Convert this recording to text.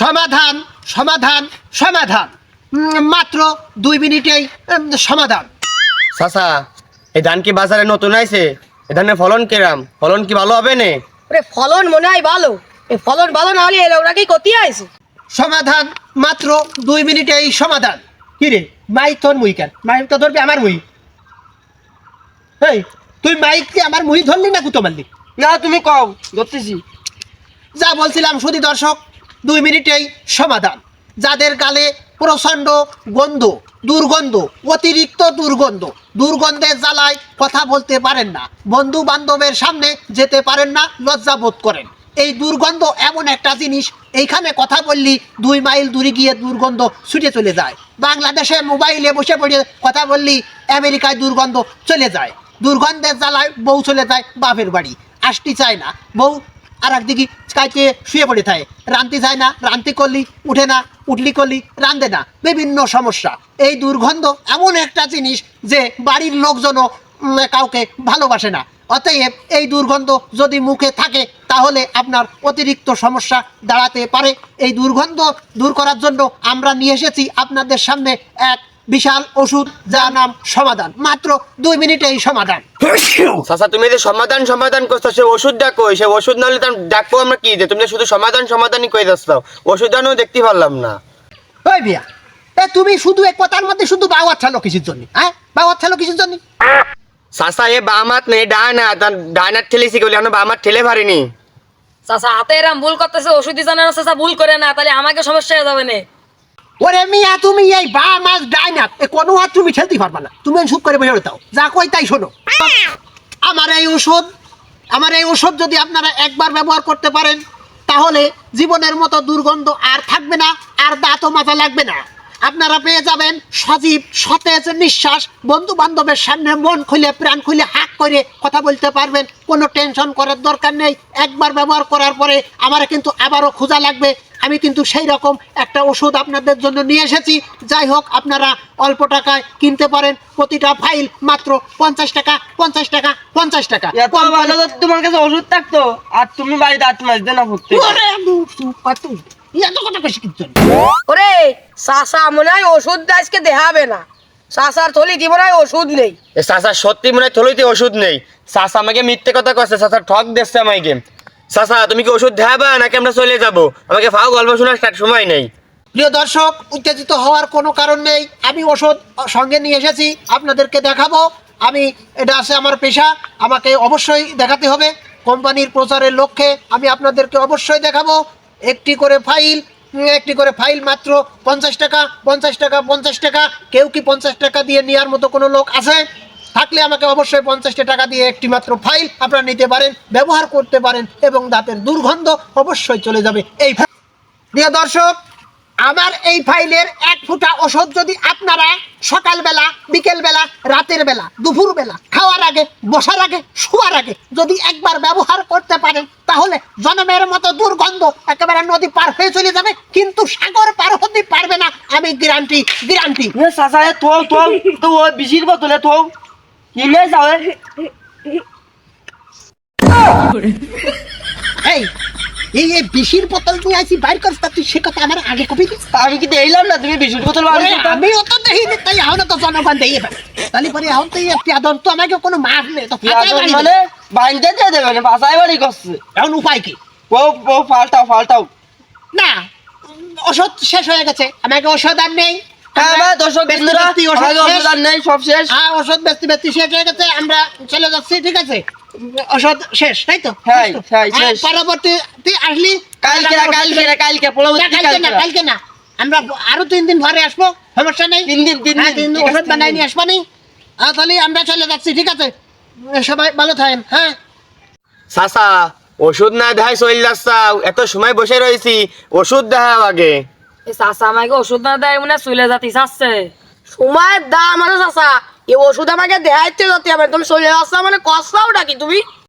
সমাধান সমাধান সমাধান। উম, মাত্র দুই মিনিটেই সমাধান। চাচা এই ধান কি বাজারে নতুন আইছে? এ ধানের ফলন কেরাম? ফলন কি ভালো হবে নে? ওরে ফলন মনে হয় ভালো। এই ফলন ভালো না হলে এরা ওরা কি ক্ষতি আছে সমাধান মাত্র দুই মিনিটেই সমাধান। কি রে মাইক তোর মুই কেন? মাইক তো ধরবি আমার মুই। এই তুই মাইক কি আমার মুই ধরলি না কুতো মারলি? না তুমি কও ধরতেছি। যা বলছিলাম শুধু দর্শক। দুই মিনিটেই সমাধান। যাদের গালে প্রচণ্ড গন্ধ, দুর্গন্ধ, অতিরিক্ত দুর্গন্ধ, দুর্গন্ধের জ্বালায় কথা বলতে পারেন না বন্ধু বান্ধবের সামনে যেতে পারেন না, লজ্জা বোধ করেন। এই দুর্গন্ধ এমন একটা জিনিস, এইখানে কথা বললি দুই মাইল দূরে গিয়ে দুর্গন্ধ ছুটে চলে যায়। বাংলাদেশে মোবাইলে বসে পড়ে কথা বললি, আমেরিকায় দুর্গন্ধ চলে যায়। দুর্গন্ধের জ্বালায় বউ চলে যায় বাপের বাড়ি। আসতে চায় না। বউ আর একদিকে কাইতে শুয়ে পড়ে থাকে। রানতে যায় না রানতে করলি উঠে না, উঠলি করলি রান্ধে না। বিভিন্ন সমস্যা। এই দুর্গন্ধ এমন একটা জিনিস যে বাড়ির লোকজনও কাউকে ভালোবাসে না। অতএব এই দুর্গন্ধ যদি মুখে থাকে, তাহলে আপনার অতিরিক্ত সমস্যা দাঁড়াতে পারে। এই দুর্গন্ধ দূর করার জন্য আমরা নিয়ে এসেছি আপনাদের সামনে এক বিশাল ওষুধ যার নাম সমাধান। মাত্র দুই মিনিটেই সমাধান। চাচা তুমি যে সমাধান সমাধান করছ সে ওষুধ ডাকো সে ওষুধ নাহলে তার ডাকবো আমরা কি যে তুমি শুধু সমাধান সমাধানই করে যাচ্ছ? ওষুধ আনো দেখতে পারলাম না। ওই বিয়া এ তুমি শুধু এক কথার মধ্যে শুধু বাওয়ার ছালো কিসের জন্য? হ্যাঁ? বাওয়ার ছালো কিসের জন্য? চাচা এ বামাত নেই ডান হাত। ডান হাত ঠেলেছি আমরা বামাত ঠেলে পারিনি। চাচা হাতে এরম ভুল করতেছে ওষুধ জানে না চাচা ভুল করে না। তাহলে আমাকে সমস্যা হয়ে যাবে না। ওরে মিয়া, তুমি এই বা মাছ ডাইনাত এ কোনো হাত তুমি ঠেলতে পারবা না। তুমি চুপ করে বসে দাও যা কই তাই শোনো। আমার এই ওষুধ আমার এই ওষুধ যদি আপনারা একবার ব্যবহার করতে পারেন, তাহলে জীবনের মতো দুর্গন্ধ আর থাকবে না, আর দাঁতও মাথা লাগবে না। আপনারা পেয়ে যাবেন সজীব, সতেজ, নিঃশ্বাস বন্ধু বান্ধবের সামনে মন খুলে, প্রাণ খুলে হাক করে কথা বলতে পারবেন। কোনো টেনশন করার দরকার নেই। একবার ব্যবহার করার পরে আমার কিন্তু আবারও খোঁজা লাগবে। আমি কিন্তু সেই রকম একটা ওষুধ আপনাদের জন্য নিয়ে এসেছি। যাই হোক আপনারা অল্প টাকায় কিনতে পারেন। প্রতিটা ফাইল মাত্র পঞ্চাশ টাকা পঞ্চাশ টাকা পঞ্চাশ টাকা। এত ভালো তো তোমার কাছে ওষুধ থাকতো। আর তুমি বাড়িতে আট মাস দেনা করতে ওরে, এত কথা চাচা মনে হয় ওষুধ আজকে দেখাবে না। চাচার থলি দিব না ওষুধ নেই। এ চাচা সত্যি মনে হয় থলিতে ওষুধ নেই। চাচা আমাকে মিথ্যে কথা কচ্ছে চাচা ঠক দিচ্ছে আমাকে। চাচা তুমি কি ওষুধ দেখাবা নাকি আমরা চলে যাব? আমাকে ফাও, গল্প শোনার স্টার্ট সময় নেই। প্রিয় দর্শক, উত্তেজিত হওয়ার কোনো কারণ নেই। আমি ওষুধ সঙ্গে নিয়ে এসেছি, আপনাদেরকে দেখাবো। আমি, এটা আছে আমার পেশা, আমাকে অবশ্যই দেখাতে হবে। কোম্পানির প্রচারের লক্ষ্যে আমি আপনাদেরকে অবশ্যই দেখাবো। একটি করে ফাইল একটি করে ফাইল মাত্র পঞ্চাশ টাকা পঞ্চাশ টাকা পঞ্চাশ টাকা। কেউ কি পঞ্চাশ টাকা দিয়ে নেওয়ার মতো কোনো লোক আছে? থাকলে আমাকে অবশ্যই পঞ্চাশটা টাকা দিয়ে একটি মাত্র ফাইল আপনারা নিতে পারেন, ব্যবহার করতে পারেন এবং দাঁতের দুর্গন্ধ অবশ্যই চলে যাবে। এই প্রিয় দর্শক, আমার এই ফাইলের এক ফুটা ওষুধ যদি আপনারা সকালবেলা, বিকেলবেলা, রাতের বেলা, দুপুরবেলা খাওয়ার আগে, বসার আগে, শোয়ার আগে যদি একবার ব্যবহার করতে পারেন, তাহলে জনমের মতো দুর্গন্ধ একেবারে নদী পার হয়ে চলে যাবে, কিন্তু সাগর পার হতে পারবে না। আমি গ্যারান্টি গ্যারান্টি তো বিশির বোতলে তো কিনে যাও এই এই এই বিশির বোতল নিয়ে আসি বাইর করিস তুই সে কথা আমার আগে কবি দিস? আমি কি দেখলাম না তুমি বিশির বোতল ওরে, বানিয়েছো তা? আমিও তো দেখিনি তাই তো জনগণ দিয়ে তাহলে পরে এখন তো পেয়াদন তো আমাকে কোনো মার নেই তো মানে। বাইন্দে দিয়ে দেবে না বাসায় বাড়ি করছে। এখন উপায় কি? ও ও ফালটাও ফালটাও না ওষুধ শেষ হয়ে গেছে আমাকে ওষুধ আর নেই। দর্শক বন্ধুরা ব্যস্তি ওষুধ আমাকে শেষ। ওষুধ আর নেই সব শেষ। হ্যাঁ ওষুধ ব্যস্তি ব্যস্তি শেষ হয়ে গেছে আমরা চলে যাচ্ছি ঠিক আছে? ওষুধ শেষ তাই তো? হ্যাঁ, শেষ তো? শেষ। পরবর্তী তুই আসলি কালকে কালকে কালকে পরবর্তী কালকে না কালকে। কালকে না। আমরা আরও তিন দিন পরে আসব সমস্যা নেই। তিন দিন, তিন হ্যাঁ, দিন, ওষুধ বানাই নিয়ে আসব নি। তাহলে আমরা চলে যাচ্ছি ঠিক আছে? সবাই ভালো থাকেন হ্যাঁ? চাচা ওষুধ না দেখাই চলে এত সময় বসে রয়েছি ওষুধ দেখাও আগে। এই চাচা আমাকে ওষুধ না দেয়, মনে চলে যাতি চাচ্ছে সময়ের দাম আছে চাচা। এই ওষুধ আমাকে দেখাইতে যাতে হবে তুমি চলে যাচ্ছ মানে কষ্টাও ডাকি তুমি?